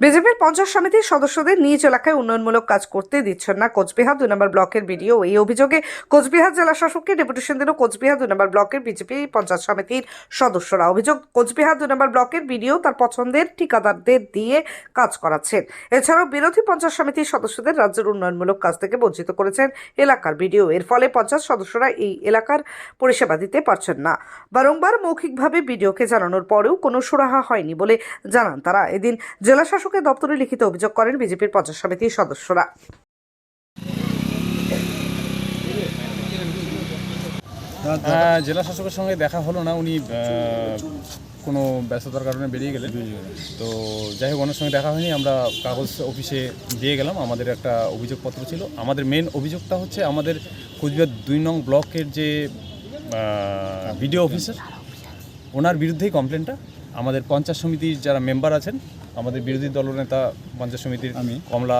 বিজেপির পঞ্চায়েত সমিতির সদস্যদের নিজ এলাকায় উন্নয়নমূলক কাজ করতে দিচ্ছেন না কোচবিহার দুই নম্বর ব্লকের বিডিও। এই অভিযোগে কোচবিহার জেলা শাসককে ডেপুটেশন দিল কোচবিহার দুই নম্বর ব্লকের বিজেপি পঞ্চায়েত সমিতির সদস্যরা। অভিযোগ, কোচবিহার দুই নম্বর ব্লকের বিডিও তার পছন্দের ঠিকাদারদের দিয়ে কাজ করাচ্ছেন। এছাড়াও বিরোধী পঞ্চায়েত সমিতির সদস্যদের রাজ্যের উন্নয়নমূলক কাজ থেকে বঞ্চিত করেছেন এলাকার বিডিও। এর ফলে পঞ্চায়েত সদস্যরা এই এলাকার পরিষেবা দিতে পারছেন না। বারংবার মৌখিকভাবে বিডিওকে জানানোর পরেও কোনো সুরাহা হয়নি বলে জানান তারা। এদিন জেলা শাসকের দপ্তরে লিখিত অভিযোগ করেন বিজেপির পঞ্চায়েত সমিতির সদস্যরা। জেলা শাসকের সঙ্গে দেখা হলো না, উনি কোনো ব্যস্ততার কারণে বেরিয়ে গেলেন। তো যাই হোক, ওনার সঙ্গে দেখা হয়নি, আমরা কাগজ অফিসে দিয়ে গেলাম, আমাদের একটা অভিযোগপত্র ছিল। আমাদের মেন অভিযোগটা হচ্ছে আমাদের কোচবিহার দুই নং ব্লকের যে বিডিও অফিসার, ওনার বিরুদ্ধেই কমপ্লেনটা আমাদের পঞ্চায়েত সমিতির যারা মেম্বার আছেন আমাদের বিরোধী দলনেতা পঞ্চায়েত সমিতির আমি। কমলা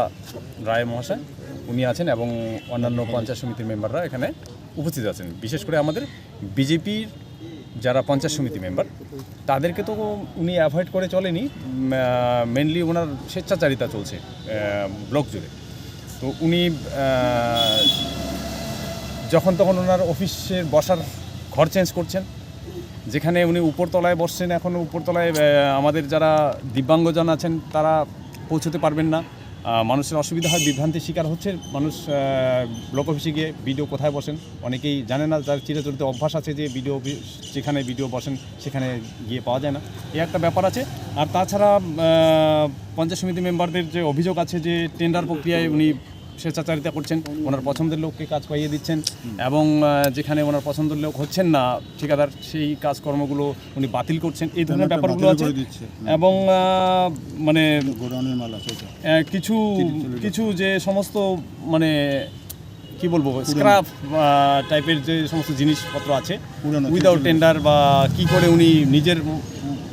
রায় মহাশয় উনি আছেন এবং অন্যান্য পঞ্চায়েত সমিতির মেম্বাররা এখানে উপস্থিত আছেন। বিশেষ করে আমাদের বিজেপির যারা পঞ্চায়েত সমিতি মেম্বার তাদেরকে তো উনি অ্যাভয়েড করে চলেনি মেনলি ওনার স্বেচ্ছাচারিতা চলছে ব্লক জুড়ে। তো উনি যখন তখন ওনার অফিসের বসার ঘর চেঞ্জ করছেন যেখানে উনি উপরতলায় বসছেন, এখন উপরতলায় আমাদের যারা দিব্যাঙ্গজন আছেন, তারা পৌঁছতে পারবেন না। মানুষের অসুবিধা হয়, বিভ্রান্তির শিকার হচ্ছে, মানুষ ব্লক অফিসে গিয়ে বিডিও কোথায় বসেন? অনেকেই জানে না, যার চিরাচরিত অভ্যাস আছে যে বিডিও অফিস, যেখানে বিডিও বসেন, সেখানে গিয়ে পাওয়া যায় না। এই একটা ব্যাপার আছে। আর তাছাড়া পঞ্চায়েত সমিতি মেম্বারদের যে অভিযোগ আছে যে টেন্ডার প্রক্রিয়ায় উনি স্বেচ্ছাচারিতা করছেন ওনার পছন্দের লোককে কাজ পাইয়ে দিচ্ছেন এবং যেখানে ওনার পছন্দের লোক হচ্ছেন না ঠিকাদার সেই কাজকর্মগুলো উনি বাতিল করছেন। এই ধরনের ব্যাপারগুলো আছে। এবং মানে কিছু কিছু যে সমস্ত মানে কি বলব স্ক্রাপ টাইপের যে সমস্ত জিনিসপত্র আছে উইদাউট টেন্ডার বা কি করে উনি নিজের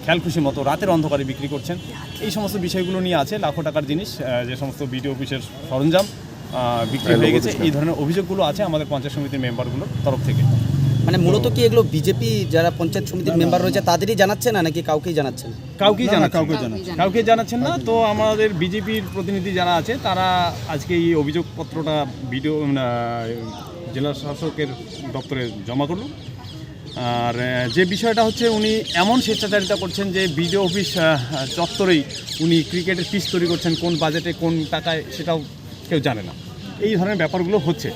খেয়াল খুশি মতো রাতের অন্ধকারে বিক্রি করছেন এই সমস্ত বিষয়গুলো নিয়ে আছে লাখো টাকার জিনিস যে সমস্ত বিডিও অফিসের সরঞ্জাম। বিক্রি হয়ে গেছে। এই ধরনের অভিযোগগুলো আছে আমাদের পঞ্চায়েত সমিতির মেম্বারগুলোর তরফ থেকে। মানে মূলত কি এগুলো বিজেপি যারা পঞ্চায়েত সমিতির মেম্বার রয়েছে তাদেরই জানাচ্ছে না নাকি কাউকেই জানাচ্ছে না? কাউকেই না, না, কাউকে। জানাচ্ছেন কাউকে জানাচ্ছেন না। তো আমাদের বিজেপির প্রতিনিধি যারা আছে তারা আজকে এই অভিযোগপত্রটা ভিডিও জেলা শাসকের দপ্তরে জমা করল। আর যে বিষয়টা হচ্ছে উনি এমন স্বেচ্ছাচারিতা করছেন যে বিডিও অফিস চত্বরেই উনি ক্রিকেটের পিস তৈরি করছেন কোন বাজেটে কোন টাকায় সেটাও কেউ জানে না। এই ধরনের ব্যাপারগুলো হচ্ছে।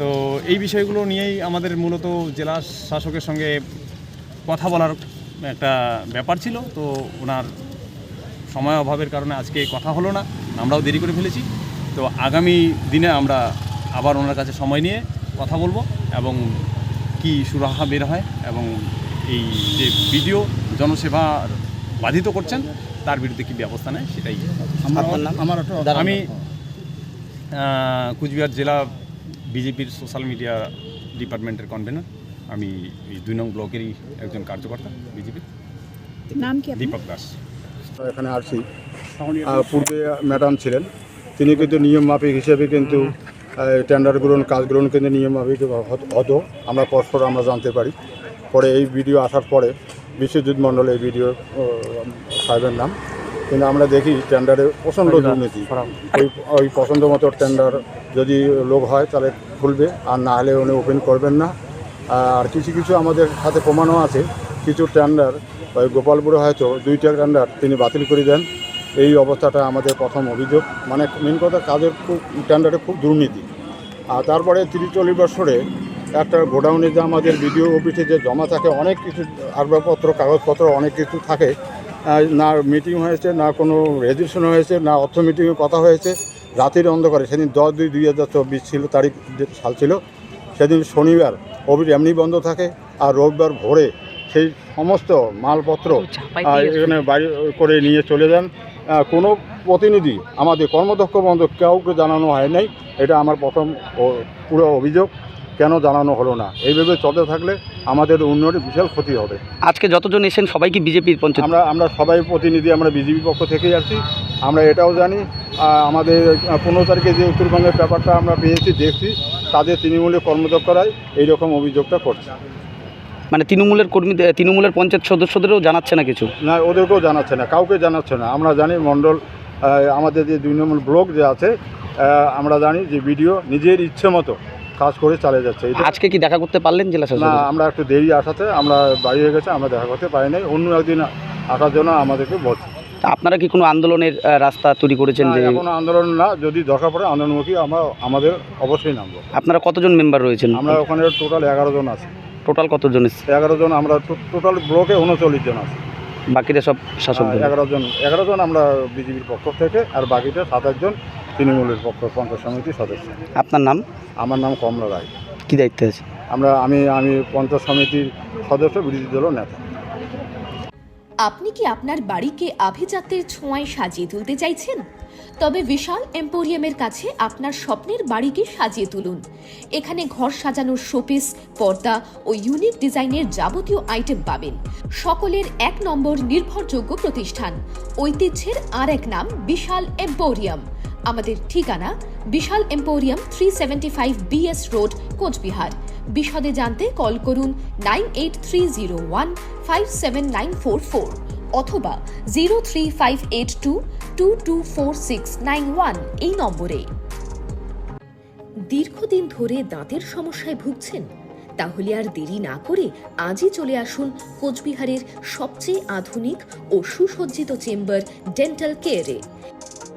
তো এই বিষয়গুলো নিয়েই আমাদের মূলত জেলা শাসকের সঙ্গে কথা বলার একটা ব্যাপার ছিল। তো ওনার সময় অভাবের কারণে আজকে কথা হলো না। আমরাও দেরি করে ফেলেছি। তো আগামী দিনে আমরা আবার ওনার কাছে সময় নিয়ে কথা বলব এবং কি সুরাহা বের হয় এবং এই যে ভিডিও জনসেবা বাধিত করছেন তার বিরুদ্ধে কি ব্যবস্থা নেয় সেটাই আমার আমি কুচবিহার জেলা বিজেপির সোশ্যাল মিডিয়া ডিপার্টমেন্টের কনভেনার আমি এই দুই নং ব্লকেরই একজন কার্যকর্তা বিজেপির নাম কি দীপক দাস। এখানে আসছি পূর্বে ম্যাডাম ছিলেন। তিনি কিন্তু নিয়ম মাফিক হিসেবে কিন্তু টেন্ডার গ্রহণ কাজ গ্রহণ কিন্তু নিয়ম মাফিক হত- হতো। আমরা পরস্পর আমরা জানতে পারি। পরে এই ভিডিও আসার পরে বিশ্বজিৎ মণ্ডল এই ভিডিও সাহেবের নাম। কিন্তু আমরা দেখি টেন্ডারে প্রচণ্ড দুর্নীতি। ওই ওই পছন্দ মতো টেন্ডার যদি লোক হয় তাহলে খুলবে আর না হলে উনি ওপেন করবেন না। আর কিছু কিছু আমাদের সাথে প্রমাণও আছে। কিছু টেন্ডার ওই গোপালপুরে হয়তো দুইটা টেন্ডার তিনি বাতিল করে দেন। এই অবস্থাটা আমাদের প্রথম অভিযোগ। মানে মেন কথা কাজের খুব টেন্ডারে খুব দুর্নীতি। আর তারপরে তিরিশ চল্লিশ বছরে একটা গোডাউনে যে আমাদের বিডিও অফিসে যে জমা থাকে অনেক কিছু আসবাবপত্র কাগজপত্র অনেক কিছু থাকে না মিটিং হয়েছে না কোনো রেজিস্ট্রেশন হয়েছে না অর্থ মিটিংয়ে কথা হয়েছে। রাতের অন্ধকারে সেদিন দশ দুই দুই হাজার চব্বিশ ছিল তারিখ যে সাল ছিল সেদিন শনিবার অফিস এমনি বন্ধ থাকে আর রবিবার ভোরে সেই সমস্ত মালপত্র এখানে বাড়ি করে নিয়ে চলে যান। কোনো প্রতিনিধি আমাদের কর্মদক্ষ বন্ধ কাউকে জানানো হয় নাই। এটা আমার প্রথম পুরো অভিযোগ। কেন জানানো হলো না? এইভাবে চলতে থাকলে আমাদের উন্নয়নের বিশাল ক্ষতি হবে। আজকে যতজন এসেন সবাই কি বিজেপির পঞ্চায়েত? আমরা আমরা সবাই প্রতিনিধি আমরা বিজেপি পক্ষ থেকেই আছি। আমরা এটাও জানি আমাদের পনেরো তারিখে যে উত্তরবঙ্গের ব্যাপারটা আমরা পেয়েছি দেখছি তাদের তৃণমূলের কর্মদক্ষরাই এইরকম অভিযোগটা করছে। মানে তৃণমূলের কর্মীদের তৃণমূলের পঞ্চায়েত সদস্যদেরও জানাচ্ছে না কিছু? না ওদেরকেও জানাচ্ছে না কাউকে জানাচ্ছে না। আমরা জানি মণ্ডল আমাদের যে দুই নম্বর ব্লক যে আছে আমরা জানি যে ভিডিও নিজের ইচ্ছে মতো কাজ করে চালিয়ে যাচ্ছে। আজকে কি দেখা করতে পারলেন জেলা শাসক না আমরা একটু দেরি আসাতে আমরা বাড়ি হয়ে গেছে আমরা দেখা করতে পারি নাই। অন্য একদিন আসার জন্য আমাদেরকে বলছে। আপনারা কি কোনো আন্দোলনের রাস্তা তৈরি করেছেন যে এখন আন্দোলন না যদি দরকার পড়ে আন্দোলনমুখী আমরা আমাদের অবশ্যই নামবো। আপনারা কতজন মেম্বার রয়েছেন? আমরা ওখানে টোটাল এগারো জন আছি। টোটাল কতজন? এসছে? এগারো জন আমরা টোটাল ব্লকে উনচল্লিশ জন আছি। বাকিরা সব শাসক দল। এগারো জন এগারো জন আমরা বিজেপির পক্ষ থেকে আর বাকিটা সাতাশ জন তৃণমূলের পক্ষ পঞ্চায়েত সমিতির সদস্য। আপনার নাম? আমার নাম কমলা রায়। কি দায়িত্বে আছে আমরা আমি আমি পঞ্চায়েত সমিতির সদস্য বিরোধী দলের নেতা। আপনি কি আপনার বাড়িকে আভিজাত্যের ছোঁয়ায় সাজিয়ে তুলতে চাইছেন? তবে বিশাল এম্পোরিয়ামের কাছে আপনার স্বপ্নের বাড়িকে সাজিয়ে তুলুন। এখানে ঘর সাজানোর শোপিস পর্দা ও ইউনিক ডিজাইনের যাবতীয় আইটেম পাবেন। সকলের এক নম্বর নির্ভরযোগ্য প্রতিষ্ঠান। ঐতিহ্যের আর এক নাম বিশাল এম্পোরিয়াম। আমাদের ঠিকানা Vishal emporium three seventy five BS road Coochbehar. বিশদে জানতে কল করুন nine eight three zero one five seven nine four four অথবা zero three five eight two two two four six nine one এই নম্বরে। দীর্ঘদিন ধরে দাঁতের সমস্যায় ভুগছেন? তাহলে আর দেরি না করে আজই চলে আসুন কোচবিহারের সবচেয়ে আধুনিক ও সুসজ্জিত চেম্বার ডেন্টাল কেয়ারে।